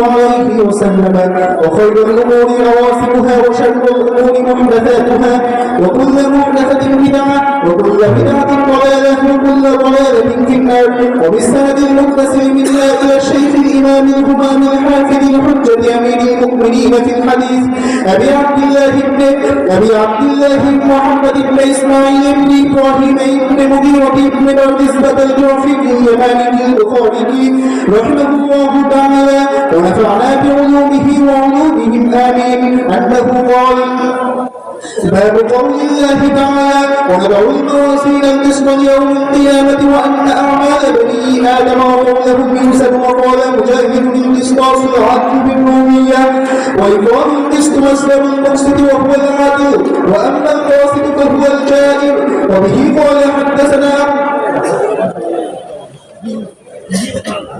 وعليه وسلم وخير الأمور رواسمها وشر الأمور محدثاتها. وكل محدثة بدعة وكل بدعة ضلالة وكل ضلالة في النار. وبالسند المتصل منا إلى الشيخ الإمام الهمام الحافظ الحجة أمير المؤمنين في الحديث أبي عبد الله بن أبي عبد الله بن محمد بن إسماعيل بن إبراهيم بن مغيرة بن بردزبة الجعفي اليماني البخاري رحمه الله تعالى. ونفعنا بعلومه وعلومهم آمين. أنه قال باب قول الله تعالى ونضع الموازين القسط يوم القيامة وأن أعمال بني آدم وقولهم يوسف وقال مجاهد القسطاس العدل بالرومية وإقام القسط مصدر المقسط وهو العدل وأما القاسط فهو الجائر. وبه قال حدثنا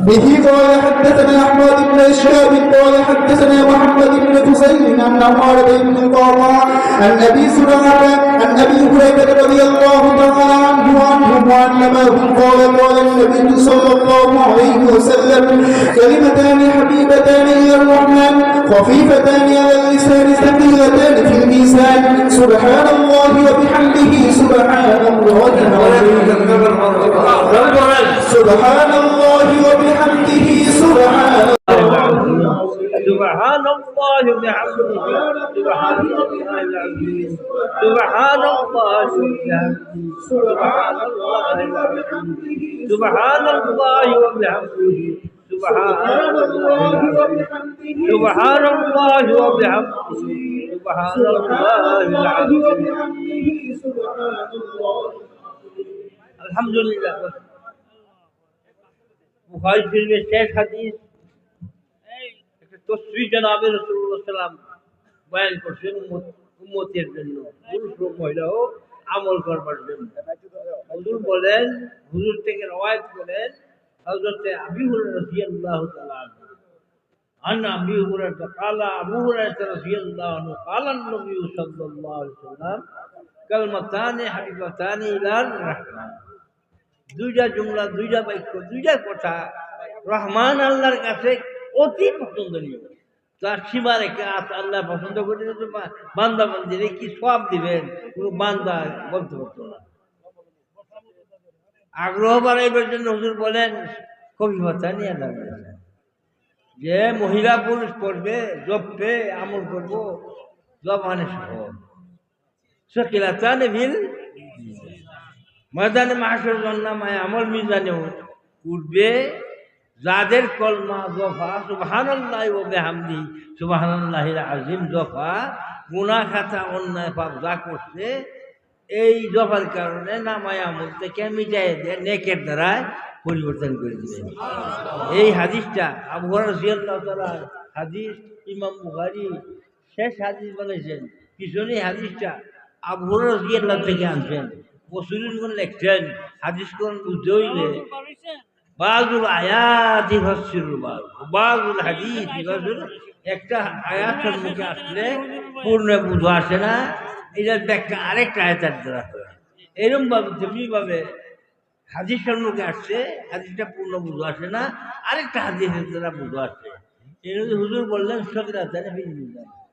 به قال حدثنا أحمد بن اشهاب قال حدثنا محمد بن حسين عن عمار بن القعقاع عن أبي سلمة عن أبي هريرة رضي الله تعالى عنه وعنهم وعلمه قال قال النبي صلى الله عليه وسلم كلمتان حبيبتان إلى الرحمن خفيفتان على اللسان ثقيلتان في الميزان. سبحان الله وبحمده سبحان الله العظيم سبحان الله. سبحان الله وبحمده سبحان الله العظيم سبحان الله وبحمده سبحان الله وبحمده سبحان الله وبحمده سبحان الله العظيم سبحان الله وبحمده سبحان الله الحمد لله বুখারী শরীফের শেষ হাদিস একটা তসবি জনাবে রসুল্লাহ সাল্লাম বয়ান করছেন উম্মত- উম্মতের জন্য পুরুষ হোক মহিলা হোক আমল করবার জন্য হুজুর বলেন হুজুর থেকে রওয়ায়ত করেন হযরতে আবি হুরায়রা রাদিয়াল্লাহু তাআলা আনহু عن ابي هريره قال ابو هريره رضي الله عنه قال النبي صلى الله عليه وسلم كلمتان حبيبتان الى الرحمن দুইটা জুমলা, দুইটা বাক্য, দুইটা কথা রহমান আল্লাহর কাছে অতি পছন্দনীয়। তার সীমা রেখে আল্লাহ পছন্দ করে বান্দা বান্দিরে কি সব দিবেন? কোনো বান্দা বলতে পারতো না। আগ্রহ বাড়াইবার জন্য হুজুর বলেন, কবি ভাতা নিয়ে লাগবে যে মহিলা পুরুষ পড়বে, জপবে, আমল করব জব মানে সহজ সকিলাতানে ভিল ময়দানে মাসের জন্নামায় আমল মিজানেও উঠবে যাদের কলমা দফা সুবহানাল্লাহ ও বেহামদি, সুবহানাল্লাহিল আজিম জফা গুনাহ খাতা অন্যায় পাপ যা করছে, এই দফার কারণে নামায় আমল থেকে মিটাই নেকের দ্বারায় পরিবর্তন করে দিবেন এই হাদিসটা আবহাওয়ার জিয়াল্লাহ তালা হাদিস ইমাম বুখারি শেষ হাদিস বলেছেন। পিছনে হাদিসটা আবহাওয়ার জিয়াল্লাহ থেকে আনছেন। বসুরের কোন লেখছেন হাদিস কোন বুঝতে হইলে বাজুল আয়াত ইফাসিরুল বাজ বাজুল হাদিস ইফাসির একটা আয়াত সম্মুখে আসলে পূর্ণ বুঝো আসে না এটার ব্যাখ্যা আরেকটা আয়াতের দ্বারা হয়। হাদিস সম্মুখে আসছে হাদিসটা পূর্ণ বুঝো আসে না আরেকটা হাদিসের দ্বারা বুঝো আসে। এর হুজুর বললেন সকরা তাহলে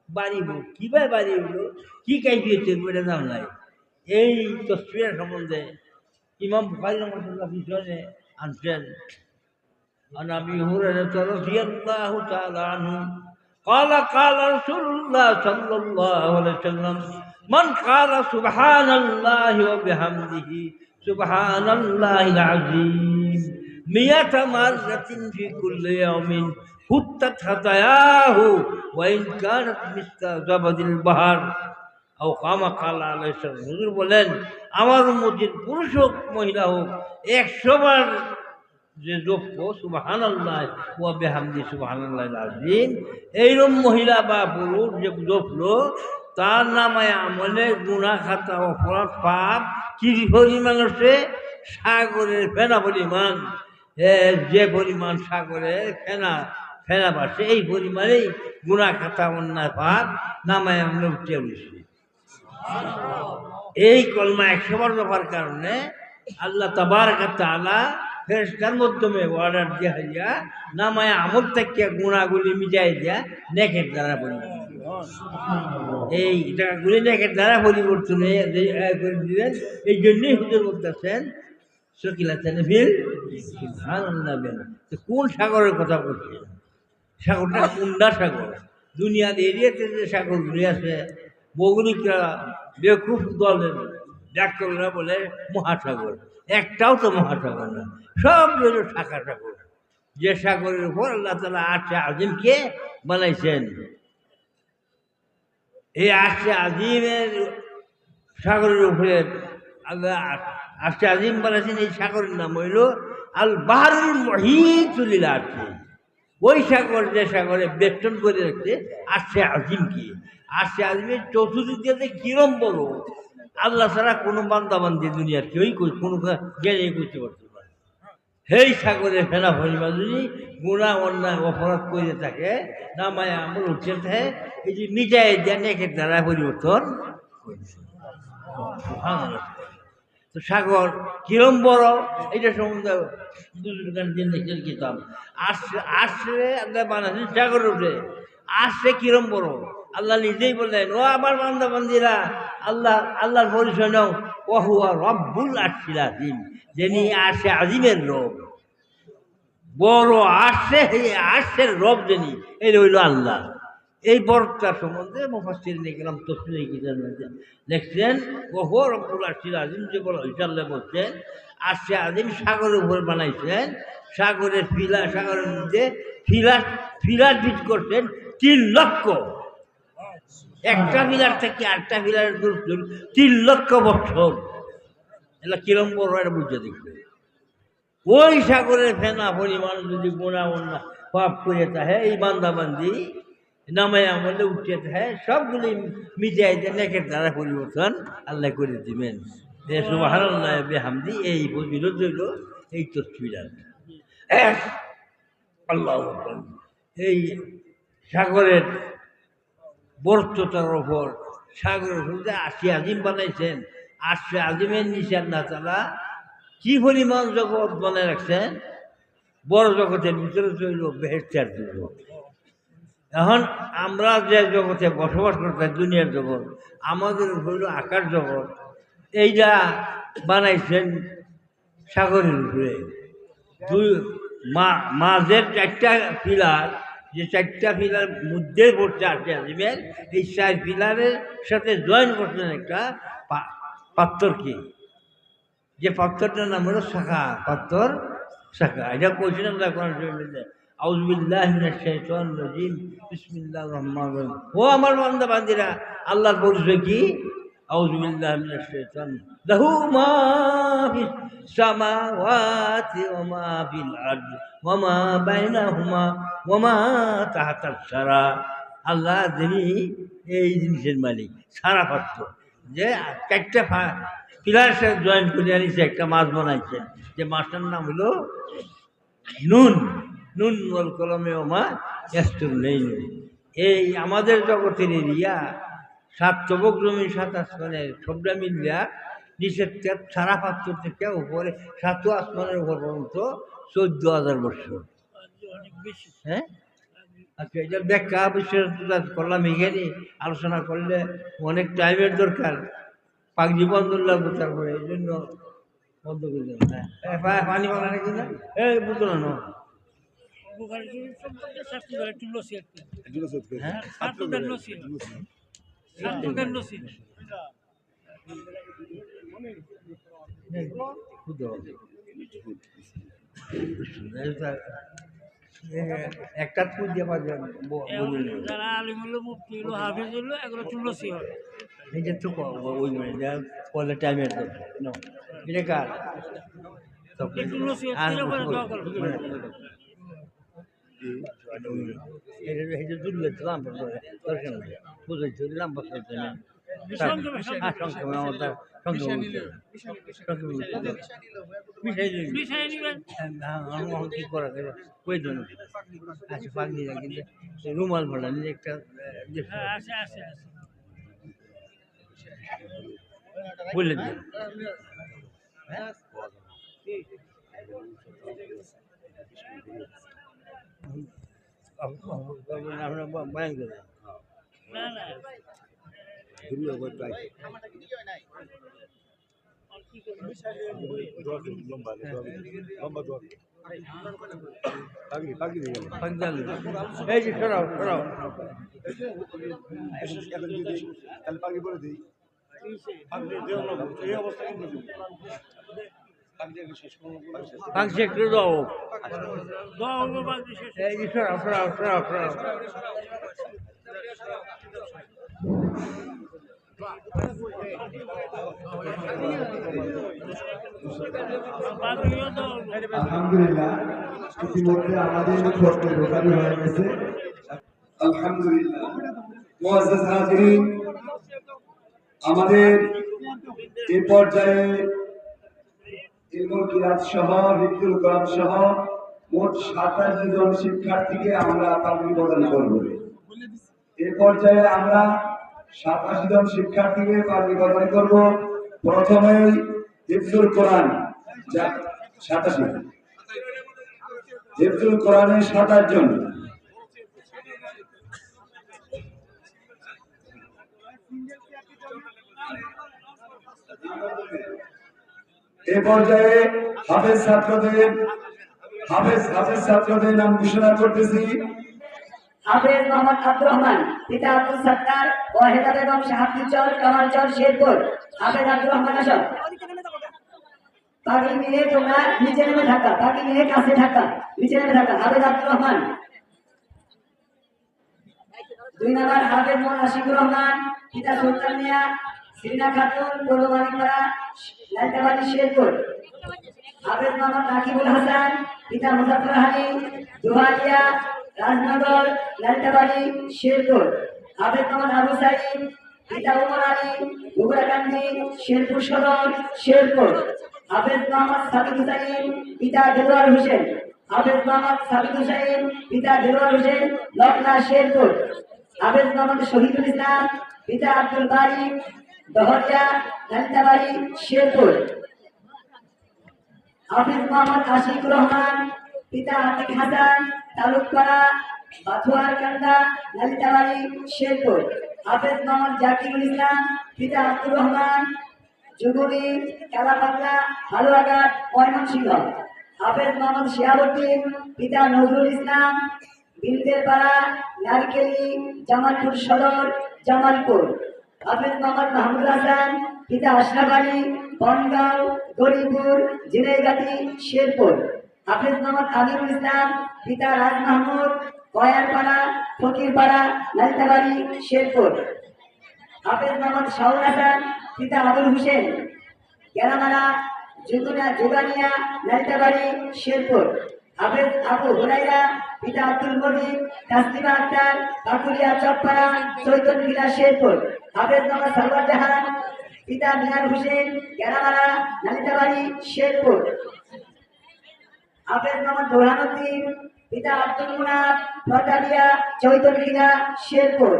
বাড়িব কীভাবে বাড়ি হইল কি কাইফিয়েছে বলে দাম নাই। এই তসবির সম্বন্ধে ইমাম বুখারী রহমাতুল্লাহ পিছনে আনছেন عن ابي هريره رضي الله تعالى عنه قال قال رسول الله صلى الله عليه وسلم من قال سبحان الله وبحمده سبحان الله العظيم مئة مرة في كل يوم فتت خطاياه وإن كانت مثل زبد البحر আও কামা কালা আলাইসালাম। হুজুর বলেন, আমার মসজিদ পুরুষ হোক, মহিলা হোক, একশোবার যে জপ্য সুবাহান আল্লাহ ও বেহামদি সুবাহান আল্লাহ আজিম এইরকম মহিলা বা পুরুষ যে জপলো তার নামায় আমলে গুণা খাতা, অপরাধ, পাপ, কি পরিমাণ হচ্ছে? সাগরের ফেনা পরিমাণ। যে পরিমাণ সাগরের ফেনা ফেনা বাসে এই পরিমাণেই গুণা খাতা, অন্যায়, পাপ নামায় আমলে উঠে উঠছে এই কলমা একশো বার দফার কারণে আল্লাহ তাবার তালা ফেরেস্তার মাধ্যমে অর্ডার দেওয়া হইয়া নামায় আমল থেকে গুণাগুলি মিটাই দিয়া নেকের দ্বারা পরিবর্তন এই টাকাগুলি নেকের দ্বারা পরিবর্তন যে- করে দিলেন, এই জন্যই হুজুর বলতেছেন শকিলা তেনভিল সুবহানাল্লাহ বেন তো কোন সাগরের কথা বলছেন? সাগরটা কোনটা সাগর? দুনিয়ার এরিয়াতে যে সাগরগুলি আছে বৌগলিকরা বেকুফ দলের ডাক্তাররা বলে মহাসাগর। একটাও তো মহাসাগর না, সব হলো শাখা সাগর। যে সাগরের উপর আল্লাহ তালা আটটা আজিমকে বানাইছেন। এই আটটা আজিমের সাগরের উপরে আল্লাহ আটটা আজিম বানাইছেন, এই সাগরের নাম হইল আল বাহারুল মহিতুলিল আছে ওই সাগর যে সাগরে বেষ্টন করে রাখছে আটশে আজিম কি আটশে আজিমের চতুর্দিকে কিরম বড় আল্লাহ ছাড়া কোনো বান্দাবান্দি দুনিয়ার কেউই কোনো জ্ঞানী করতে পারতো সেই সাগরে ফেনা ফরিমা যদি গুণা, অন্যায়, অপরাধ করে থাকে, না মায়া আমার উঠে থাকে এই যে মিটাই দেন একের দ্বারা পরিবর্তন তো সাগর, কিরম বড়? এটা সম্বন্ধে দুজন দিন লিখেন কিতাব আসছে আসলে আল্লাহ বানাচ্ছেন সাগর উঠে। আসছে কিরম বড়? আল্লাহ নিজেই বললেন, ও আমার বান্দা বান্দিরা আল্লাহ, আল্লাহর পরিচয় নাও। ওহুয়া রব্বুল আশিল আজিম যিনি আসে আজিমের রব। বড় আসছে এই আসছের রব যিনি, এই রইল আল্লাহ। এই বরটা সম্বন্ধে মুফাসির নিকলাম তসমির দেখছেন ওহো রব্বুল আশিল আজিম যে বড় ইসাল্লাহ বলছেন আসছে আজিম সাগরের উপর বানাইছেন। সাগরের ফিলা, সাগরের মধ্যে ফিলা, ফিলার বিট করছেন তিন লক্ষ। একটা ফিলার থেকে আরেকটা ফিলারের দূর তিন লক্ষ বছর। এটা কিরম বড় এটা বুঝতে দেখবে? ওই সাগরের ফেনা পরিমাণ যদি গোনা অন্যা পাপ করে থাকে এই বান্দাবান্দি নামে আমলে উঠে থাকে সবগুলি মিটাই দেন একের দ্বারা পরিবর্তন আল্লাহ করে দিবেন। সুবাহ বেহামদি, এই বিরোধ হইল এই তসবিরাত। আল্লাহ এই সাগরের বর্ততার ওপর সাগরের উপরে আশি আজিম বানাইছেন আশি আজিমের নিচে আল্লাহ তালা কি পরিমাণ জগৎ বানায় রাখছেন? বড় জগতের ভিতরে চইল বেহেস্টার জগৎ। এখন আমরা যে জগতে বসবাস করতে দুনিয়ার জগৎ, আমাদের হইল আকার জগৎ। এইটা বানাইছেন সাগরের উপরে। দুই মাঝের চারটা পিলার যে চারটা পিলার মধ্যে পড়ছে আছে আজিমের এই চার পিলারের সাথে জয়েন করছেন একটা পা- কি? যে পাথরটার নাম হলো শাখা পাথর শাখা। এটা কইছিলাম কোরআন শরীফে আউজবিল্লাহ বিসমিল্লাহির ও আমার বান্দা বান্দিরা আল্লাহর পরিচয় কি? শাইতান লাহু মা ফিস সামাওয়াতি ওয়া মা ফিল আরদ ওয়া মা বাইনাহুমা ওয়া মা তাহতাস সারা আল্লাহ যিনি এই জিনিসের মালিক, সারা পাত্র। যে একটা পিলার জয়েন করে আনিছে, একটা মাছ বানাইছে। যে মাছটার নাম হলো নুন। নুন বল কলমে ওমা নেই এই আমাদের জগতের এরিয়া সাত চবক জমি সাত আসমানের সবটা মিলিয়া নিচের থেকে সারা পাত্র থেকে উপরে সাত আসমানের উপর পর্যন্ত চোদ্দ হাজার বছর হ্যাঁ? আচ্ছা এটার ব্যাখ্যা বিশ্বের করলাম এখানে আলোচনা করলে অনেক টাইমের দরকার। পাগজি বন্ধ লাগবে তারপরে এই জন্য বন্ধ করে দেবেন হ্যাঁ পানি পালা নাকি না? এই বুঝলো না। হ্যাঁ একটা ফুল দিয়ে পারবে ব- বলে নেবে। যারা আলিম হলো মুক্তি হলো হাফিজ হলো এগুলো তুলসী হয়। এটা তো ওই পরে টাইমের তো এটা কার? তুলসী আর তিলে করে দোয়া করো। মানে- এটা এটা দুর্লে দিলাম দরকার নেই বুঝেছি দিলাম বসে সংক্ষেপে, সংক্ষেপে আমার তার সংক্ষেপে বলতে হবে। সংক্ষেপে বলতে হবে। মিশাই দিন বিষয় নিবেন আমি কি করা যাবে কই দেন আচ্ছা পাগলি কিন্তু রুমাল ভরা নিয়ে একটা আহ, দেখো। আছে আছে আছে বলে দিন হ্যাঁ আমরা বয়ান করি না না। পঞ্চান্ন এই যে সরাও সরাও। দোয়া হব বাদ বিশেষ এই যে সরাও হলেও দোয়া হব আলহামদুলিল্লাহ ইতিমধ্যে আমাদের আমাদের এই পর্যায়ে কিরাত সহ কোরআন সহ, মোট সাতাশ জন শিক্ষার্থীকে আমরা পাগড়ি প্রদান করব। এই পর্যায়ে আমরা সাতাশ জন শিক্ষার্থীকে পাগড়ি প্রদান করব। প্রথমেই হিফজুল কোরআন সাতাশি। হিফজুল কোরআনের সাতাশ জন। এ পর্যায়ে হাফেজ ছাত্রদের, হাফেজ হাফেজ ছাত্রদের নাম ঘোষণা করতেছি। হাফেজ মোহাম্মদ রহমান, পিতা আব্দুল সত্তার ও হেদা নিচে নেমে থাকা পাগড়ি নিয়ে কাছে থাকা, নিচে নেমে থাকা। হাফেজ আব্দুর রহমান। দুই নম্বর হাফেজ মোহাম্মদ আশিকুর রহমান, পিতা সুলতান মিয়া শ্রীনা খাতুন মানিকপাড়া লাইতাবাড়ি শেরপুর। হাফেজ মোহাম্মদ রাকিবুল হাসান, পিতা মুজাফর আলী দুহালিয়া রাজনগর লালটাবাড়ি শেরপুর। হাফেজ মোহাম্মদ আবু সাইদ, পিতা উমর আলী গুগরাকান্দি শেরপুর সদর, শেরপুর। হাফেজ মোহাম্মদ সাবিক হুসাইন, পিতা দেলোয়ার হোসেন। হাফেজ মোহাম্মদ সাবিক হুসাইন, পিতা দেলোয়ার হোসেন লকনা শেরপুর। হাফেজ মোহাম্মদ শহীদুল ইসলাম, পিতা আব্দুল বারি দহরিয়া লালিতাবাড়ি শেরপুর হাফিজ মোহাম্মদ আশিকুর রহমান, পিতা আতিক হাসান, তালুকপাড়া, বাথুয়ার কান্দা ললিতাবাড়ি শেরপুর হাফেজ মোহাম্মদ জাকিরুল ইসলাম, পিতা আব্দুর রহমান যুগুলি কালাপাতলা হালুয়াঘাট, ময়মনসিংহ। হাফেজ মোহাম্মদ শিয়াবুদ্দিন পিতা নজরুল ইসলাম, বিলদের পাড়া, নারকেলি, জামালপুর সদর, জামালপুর। হাফেজ মোহাম্মদ মাহমুদ হাসান পিতা আশরাফ আলী বনগাঁও, গরিপুর, জিনাইগাতি, শেরপুর। হাফেজ মোহাম্মদ আমিরুল ইসলাম, পিতা রাজ মাহমুদ, কয়ারপাড়া, ফকিরপাড়া, লালিতাবাড়ি, শেরপুর। হাফেজ মোহাম্মদ শাহুল হাসান পিতা আবুল হোসেন গেরামারা যুগুনা, যুগানিয়া, লালিতাবাড়ি, শেরপুর। হাফেজ আবু হুরাইরা পিতা আব্দুল মজিদ, তাসলিমা আক্তার পাকুলিয়া চকপাড়া চৈতন্যগিরা শেরপুর। হাফেজ মোহাম্মদ সালবার জাহান পিতা মিনার হোসেন গেরামারা লালিতাবাড়ি শেরপুর। হাফেজ মোহাম্মদ বোরহানুদ্দিন, পিতা আব্দুল মুনাফ প্রতারিয়া চৈতন্যগিরা শেরপুর।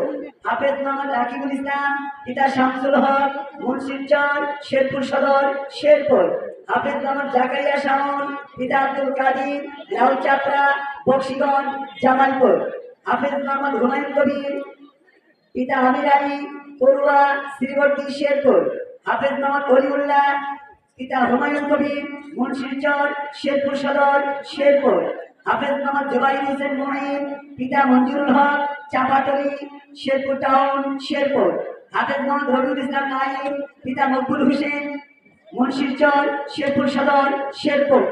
হাফেজ মোহাম্মদ রাকিবুল ইসলাম, পিতা শামসুল হক মুন্সিরচর শেরপুর সদর, শেরপুর। হাফেজ মোহাম্মদ জাকারিয়া শাহন পিতা আব্দুল কাদির লাউল চাপড়া, বক্সিগঞ্জ, জামালপুর। হাফেজ মোহাম্মদ হুমায়ুন কবির পিতা আমির আলী, পড়ুয়া শ্রীবর্তী শেরপুর হাফেজ মোহাম্মদ অলিউল্লাহ, পিতা হুমায়ুন কবির মুন্সিরচর শেরপুর সদর শেরপুর হাফেজ মোহাম্মদ জোবাইর হোসেন মহিন, পিতা মঞ্জুরুল হক, চাপাতলি, শেরপুর টাউন শেরপুর হাফেজ মোহাম্মদ রবিউল ইসলাম নাইম পিতা মকবুল হোসেন মুন্সিরচর শেরপুর সদর শেরপুর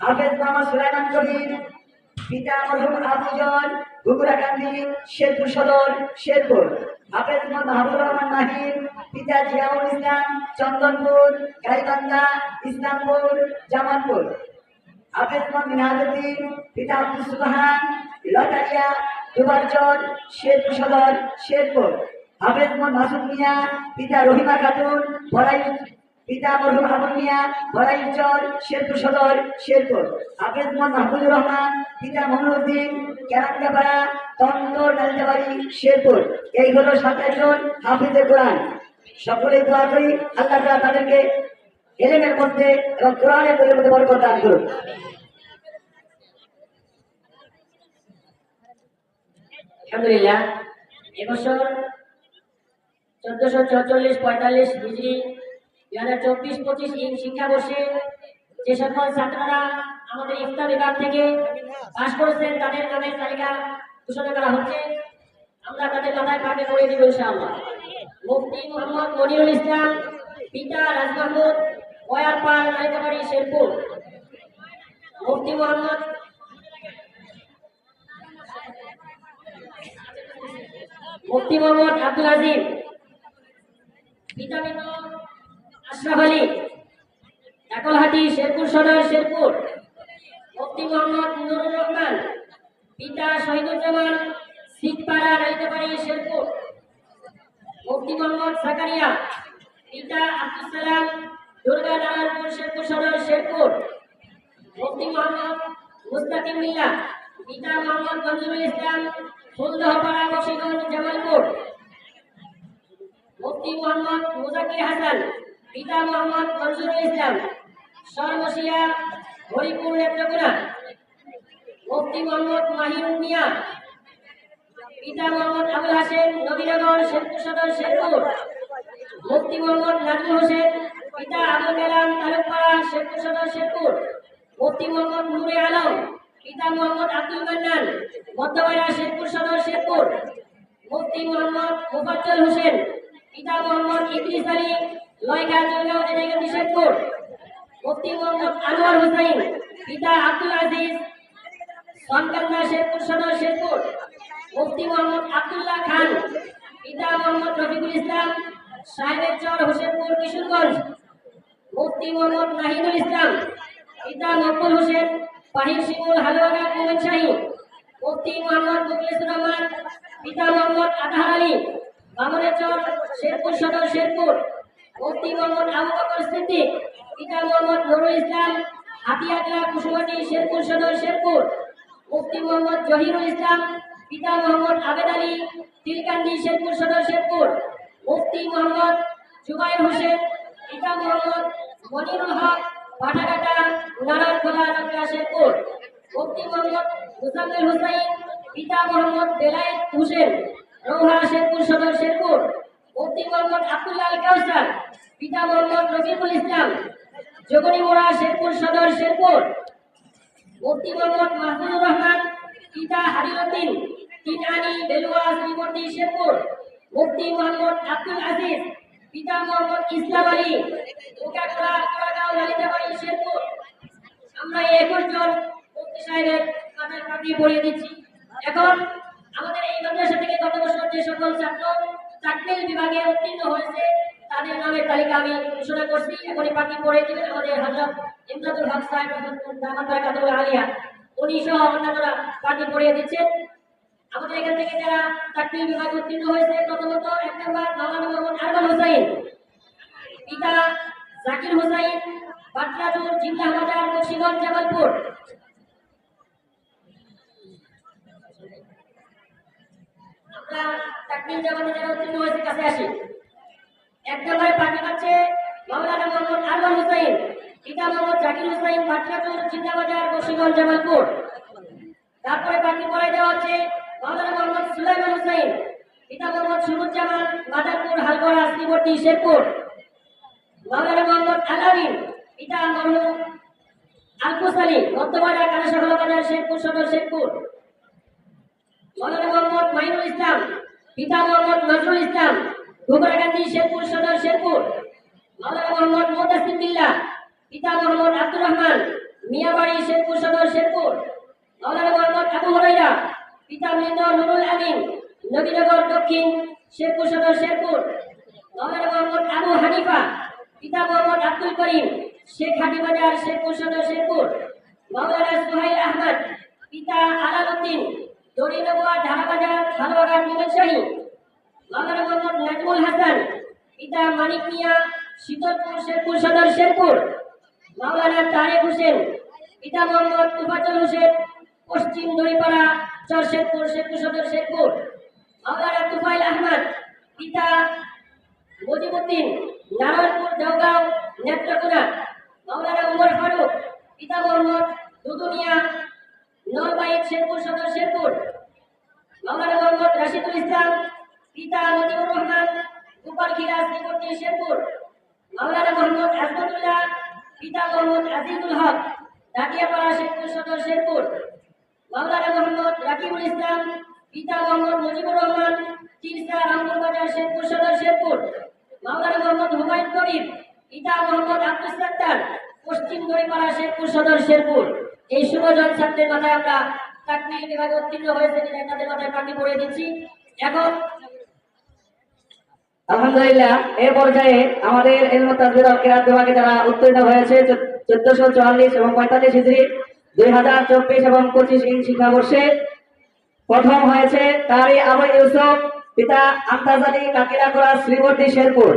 হাফেজ মোহাম্মদ সুলাইমান কবির, পিতা মরহুম আবুজন গুগুরাকান্দি শেরপুর সদর শেরপুর। হাফেজ মাহবুব রহমান মাহির, পিতা জিয়াউল ইসলাম, চন্দনপুর, গাইবান্ধা, ইসলামপুর, জামালপুর। হাফেজ মিনাজুদ্দিন পিতা আব্দুল সুবহান, লটারিয়া, দুবারচর, শেরপুর সদর শেরপুর। হাফেজ মাসুদ মিয়া, পিতা রহিমা খাতুন বড়াই পিতা শেরপুর। সদর পিতা এই হলো সাতাশ জন হাফিজে কোরআন। সকলেই দোয়া করি আল্লাহ তাদেরকে এলেমের মধ্যে এবং কোরআনের মধ্যে বরকত দান আলহামদুলিল্লাহ, এবছর চোদ্দশো চৌচল্লিশ পঁয়তাল্লিশ ডিগ্রি দুই চব্বিশ পঁচিশ শিক্ষাবর্ষে যে সকল ছাত্ররা আমাদের ইফতার বিভাগ থেকে পাশ করেছেন, তাদের নামের তালিকা ঘোষণা করা হচ্ছে। আমরা তাদের মাথায় পাকে করে দিব ইনশাআল্লাহ। মুফতি মোহাম্মদ মনিরুল ইসলাম, পিতা রাজ মাহমুদ ওয়ারপাল নাইকাবাড়ি শেরপুর। মুফতি মোহাম্মদ মুফতি মোহাম্মদ আব্দুল আজিজ, পিতা আশরাফ আলী একলহাটি শেরপুর সদর, শেরপুর। মুফতি মোহাম্মদ নুরুর রহমান, পিতা শহীদুজ্জামান সিকপাড়া নাইকাবাড়ি শেরপুর। মুফতি মোহাম্মদ সাকারিয়া পিতা আব্দুল সালাম, দুর্গা নারায়ণপুর, শেরপুর সদর, শেরপুর। মুফতি মোহাম্মদ মুস্তাকিম মিল্লা পিতা মোহাম্মদ মঞ্জুরুল ইসলাম, ফুলদহপাড়া বক্সিগঞ্জ জামালপুর। মুফতি মোহাম্মদ মুজাকির হাসান পিতা মোহাম্মদ মনসুরুল ইসলাম সর্বশিয়া হরিপুর নেত্রকোনা মুফতি মোহাম্মদ মাহিন মিয়া, পিতা মোহাম্মদ আবুল হাসেন নবীনগর সদর শেরপুর, মুফতি মোহাম্মদ নাজমুল হোসেন, পিতা আবুল কালাম তালুকপাড়া শেরপুর সদর শেরপুর, মুফতি মোহাম্মদ নুরে আলম, পিতা মোহাম্মদ আব্দুল মান্নান মধ্যবাড়া শেরপুর সদর শেরপুর, মুফতি মোহাম্মদ মুফাজ্জল হোসেন, পিতা মোহাম্মদ ইদ্রিস আলী লয়খা জলগাঁও জেনাগঞ্জ শেরপুর মুফতি মোহাম্মদ আনোয়ার হুসাইন পিতা আব্দুল আজিজ সনকান্দা শেরপুর সদর শেরপুর, মুফতি মোহাম্মদ আব্দুল্লাহ খান, পিতা মোহাম্মদ রফিকুল ইসলাম, সাহেবের চর হোসেনপুর, কিশোরগঞ্জ, মুফতি মোহাম্মদ নাহিদুল ইসলাম, পিতা মকবুল হোসেন পাহির শিমুল, হালুয়াগা কুমেন শাহী, মুফতি মোহাম্মদ মুখলিসুর রহমান, পিতা মোহাম্মদ আতাহার শেরপুর। মুফতি মোহাম্মদ আবু বকর সিদ্দিক, পিতা মোহাম্মদ নুরুল ইসলাম হাতিয়াগলা কুসুমাটি শেরপুর সদর শেরপুর, মুফতি মোহাম্মদ জহিরুল ইসলাম, পিতা মোহাম্মদ আবেদ আলী, তিলকান্দি শেরপুর সদর শেরপুর, মুফতি মোহাম্মদ জুবাইর হোসেন, পিতা মোহাম্মদ মনিরুল হক পাঠাঘাটা নারায়ণখোলা নকলা শেরপুর, মুফতি মোহাম্মদ মুসাম্মেল হুসাইন, পিতা মোহাম্মদ বেলায়েত হোসেন, রৌহা শেরপুর সদর শেরপুর মুফতি মোহাম্মদ আব্দুল্লাহ আল কাউসার, পিতা মোহাম্মদ রফিকুল ইসলাম জগনিমোড়া শেরপুর সদর শেরপুর। মুফতি মোহাম্মদ মাহমুদুর রহমান, পিতা হারিউদ্দিন তিনআনি বেলুয়া শ্রীমতী শেরপুর। মুফতি মোহাম্মদ আব্দুল আজিজ, পিতা মোহাম্মদ ইসলাম আলী কোকাকড়া কোড়াগাঁও লালিতাবাড়ি শেরপুর। আমরা একুশ জন মুফতি সাহেবের মাথায় পাগড়ি পরিয়ে দিচ্ছি। এখন আমাদের এই মাদ্রাসা থেকে গত বছর যে সকল ছাত্র চাকরির বিভাগে উত্তীর্ণ হয়েছে, তাদের নামের তালিকা আমি ঘোষণা করছি। এখনই পাখি পড়ে দিবেন আমাদের হজরত ইমদাদুল হক সাহেব আলিয়া, উনি সহ অন্যান্যরা পাখি পড়িয়ে দিচ্ছেন আমাদের এখান থেকে যারা চাকরি বিভাগে উত্তীর্ণ হয়েছে, প্রথমত এক নম্বর মাওলানা মোহাম্মদ আরমান হোসাইন, পিতা জাকির হোসাইন বাটলাদুর জিল্লা বাজার বক্সিগঞ্জ জামালপুর। আমরা চাকরি জামাতে যারা উত্তীর্ণ হয়েছে কাছে আসি। এক নম্বরে পাখি পাচ্ছে মাওলানা মোহাম্মদ আরমান হোসাইন, পিতা মোহাম্মদ জাকির হোসাইন বাটলাদুর জিল্লা বাজার বক্সিগঞ্জ জামালপুর। তারপরে বাকি পড়াই দেওয়া হচ্ছে মাওলানা মোহাম্মদ সুলাইমান হুসাইন, পিতা মোহাম্মদ সুরুজ্জামান, মাদারপুর, হালগড়া শ্রীবর্তী শেরপুর। মাওলানা মোহাম্মদ আলামিন, পিতা মরহুম আলকুস আলী মধ্যবাড়া কানাসাগর বাজার শেরপুর সদর শেরপুর। মাওলানা মোহাম্মদ মাইনুল ইসলাম পিতা মোহাম্মদ নজরুল ইসলাম গোবরাকান্দি শেরপুর, সদর শেরপুর। মাওলানা মোহাম্মদ মোদাসিম বিল্লাহ পিতা মোহাম্মদ আব্দুর রহমান, মিয়াবাড়ি, শেরপুর, সদর শেরপুর। মাওলানা মোহাম্মদ আবু হুরাইরা পিতা মৃত নুরুল আমিন, নবীনগর, দক্ষিণ, শেরপুর, সদর শেরপুর। মাওলানা মোহাম্মদ আবু হানিফা পিতা মোহাম্মদ আব্দুল করিম, শেখ হাটিবাজার শেরপুর, সদর শেরপুর। মাওলানা সুহাইল আহমদ, পিতা আলাউদ্দিন দড়িনগর ঢাকাবাজার খালবাগান মোহাম্মদ মাওলানা মোহাম্মদ নাজমুল হাসান, পিতা মানিক মিয়া, শীতলপুর শেরপুর সদর শেরপুর, মাওলানা তারেক হোসেন, পিতা মোহাম্মদ তুফাজল হোসেন, পশ্চিম দড়িপাড়া চর শেরপুর শেরপুর সদর শেরপুর, মাওলানা তুফাইল আহমদ, পিতা মুজিবুদ্দিন, নারায়ণপুর দেওগাঁও নেত্রকোনা, মাওলানা উমর ফারুক, পিতা মোহাম্মদ দুদুনিয়া নরবাইত শেরপুর সদর শেরপুর। মাওলানা মোহাম্মদ রাশিদুল ইসলাম পিতা মতিউর রহমান গোপালখিরা শ্রীমূর্তি শেরপুর। মাওলানা মোহাম্মদ আজমতুল্লাহ পিতা মোহাম্মদ আজিজুল হক দাঁড়িয়াপাড়া শেরপুর সদর শেরপুর। মাওলানা মোহাম্মদ রাকিবুল ইসলাম, পিতা মোহাম্মদ মুজিবুর রহমান তিরসা রামপুর বাজার শেরপুর সদর শেরপুর। মাওলানা মোহাম্মদ হুমায়ুন করিম, পিতা মোহাম্মদ আব্দুল সত্তার, পশ্চিম দড়িপাড়া শেরপুর সদর শেরপুর। এই শুভজন ছাত্রের মাথায় আমরা চাকরি বিভাগে উত্তীর্ণ হয়েছে তাদের মাথায় পাখি পড়ে দিচ্ছি। এখন আলহামদুলিল্লাহ এই পর্যায়ে আমাদের বিভাগে যারা উত্তীর্ণ হয়েছে চোদ্দশো চুয়াল্লিশ এবং পঁয়তাল্লিশ হিজড়ি, দুই হাজার চব্বিশ এবং পঁচিশ ইং শিক্ষাবর্ষে প্রথম হয়েছে তারই আবু ইউসুফ, পিতা আমতাজ আলী কাকিরাকুড়া শ্রীবর্তী শেরপুর।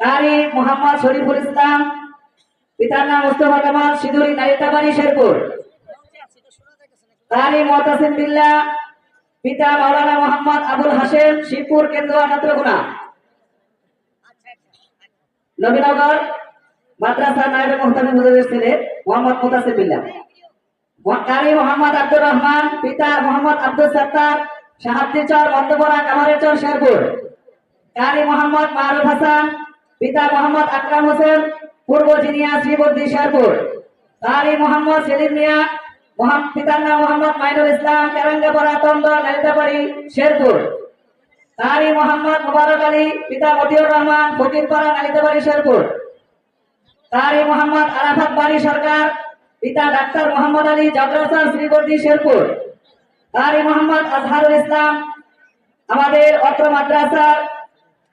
তারই মোহাম্মদ শরীফুল ইসলাম পিতার নাম মুস্তফা কামাল সিদুরি নারিতাবাড়ি শেরপুর। কারি মতাসিম বিল্লাহ, পিতা মাওলানা মোহাম্মদ আবুল হাসেম শিবপুর কেন্দ্র নেত্রকোনা। নবীনগর মাদ্রাসা নায়েবে মোহতামিম হুজুরের ছেলে মোহাম্মদ মুতাসিম বিল্লাহ। কারি মোহাম্মদ আব্দুর রহমান, পিতা মোহাম্মদ আব্দুল সত্তার সাহাদ্দিচর মধ্যপড়া কামারেচর শেরপুর। কারি মোহাম্মদ মারুফ হাসান, পিতা মোহাম্মদ আকরাম হোসেন পূর্ব জিনিয়া শ্রীবর্দী শেরপুর কারি মোহাম্মদ সেলিম মিয়া পিতার নাম মোহাম্মদ মাইনুল ইসলাম কেরাঙ্গাপাড়া তন্দ ললিতাবাড়ি, শেরপুর। কারি মোহাম্মদ মুবারক আলী, পিতা মতিউর রহমান, ফকিরপাড়া নালিতাবাড়ি শেরপুর। কারি মোহাম্মদ আরাফাত বাড়ি, সরকার, পিতা ডাক্তার মোহাম্মদ আলী জগরাসার শ্রীবর্দী শেরপুর। কারি মোহাম্মদ আজহারুল ইসলাম, আমাদের অত্র মাদ্রাসার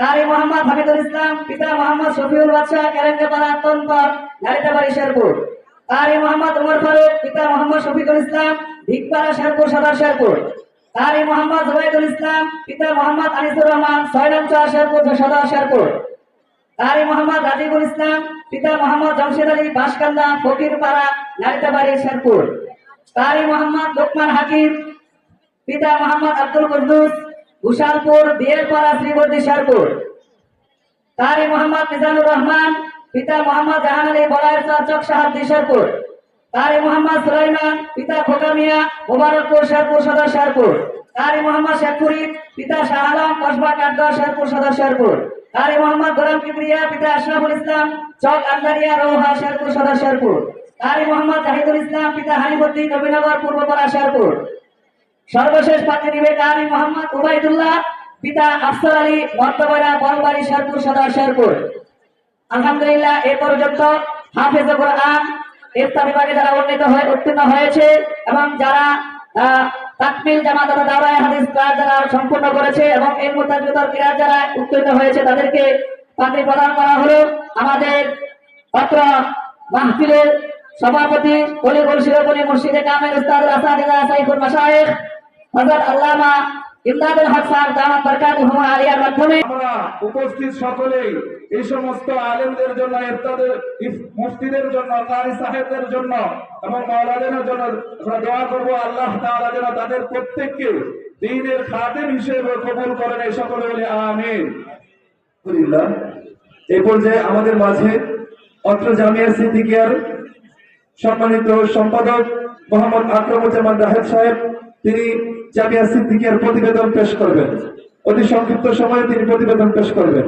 কারি মোহাম্মদ হামিদুল ইসলাম, পিতা মোহাম্মদ শফিউল বাদশাহ কেরেঙ্গাপাড়া তনপর নালিতাবাড়ি শেরপুর। কারি মোহাম্মদ উমর ফারুক, পিতা মোহাম্মদ শফিকুল ইসলাম, ভিকপাড়া শেরপুর সদর শেরপুর। কারি মোহাম্মদ জুবাইদুল ইসলাম, পিতা মোহাম্মদ আনিসুর রহমান নং চর শেরপুর সদর শেরপুর। কারি মোহাম্মদ রাজিবুল ইসলাম, পিতা মোহাম্মদ জমশেদ আলী বাসকান্দা ফকিরপাড়া নালিতাবাড়ি শেরপুর। কারি মোহাম্মদ লোকমান হাকিম, পিতা মোহাম্মদ আব্দুল কুদ্দুস ঘুষালপুর বিয়েরপাড়া শ্রীবর্দী শেরপুর। কারি মোহাম্মদ মিজানুর রহমান, পিতা মোহাম্মদ জাহান আলী বলায়ের চক সাহাদ্দি শেরপুর। কারি মোহাম্মদ সুলাইমান, পিতা খোকা মিয়া, মোবারকপুর শেরপুর সদর শেরপুর। কারি মোহাম্মদ শেখপুরি পিতা শাহ আলম, কসবা কাঠগড় শেরপুর সদর শেরপুর। কারি মোহাম্মদ গোলাম কিবরিয়া, পিতা আশরাফুল ইসলাম, চক আন্দারিয়া, রোহা শেরপুর সদর শেরপুর। তারি মোহাম্মদ জাহিদুল ইসলাম, পিতা হানিবুদ্দিন নবীনগর, পূর্বপাড়া শেরপুর। সর্বশেষ পাত্রে নিবে কারি মোহাম্মদ উবাইদুল্লাহ, পিতা আফসার আলী মর্তবাড়া বলবাড়ি শেরপুর সদর শেরপুর। আলহামদুলিল্লাহ, এ পর্যন্ত হাফেজ কোরআন ইফতা বিভাগে যারা উন্নীত হয়ে উত্তীর্ণ হয়েছে এবং যারা তাকমিল জামাত অথবা দাওরায়ে হাদিস ক্লাস যারা সম্পূর্ণ করেছে এবং এর মোতাবেক ক্লাস যারা উত্তীর্ণ হয়েছে তাদেরকে পাত্রী প্রদান করা হলো। আমাদের অত্র মাহফিলের সভাপতি কলিগুল শিরোপনি মুর্শিদে কামের উস্তাদ আসাদিদা সাইফুল মাশায়েখ হযরত আল্লামা ইমদাদুল হক সাহেব দামাত বরকাতুহুম আলিয়ার মাধ্যমে উপস্থিত সকলেই এই সমস্ত আলেমদের জন্য ইফতাদের মুফতিদের জন্য কারি সাহেবদের জন্য এবং মাওলাদের জন্য আমরা দোয়া করব আল্লাহ তাআলা যেন তাদের প্রত্যেককে দ্বীনের খাদেম হিসেবে কবুল করেন এই সকলে বলে আমিন। আলহামদুলিল্লাহ। এই পর্যায়ে আমাদের মাঝে অত্র জামিয়া সিদ্দিকিয়ার সম্মানিত সম্পাদক মোহাম্মদ আকরমুজ্জামান রাহেদ সাহেব তিনি জামিয়া সিদ্দিকিয়ার প্রতিবেদন পেশ করবেন। অতি সংক্ষিপ্ত সময়ে তিনি প্রতিবেদন পেশ করবেন।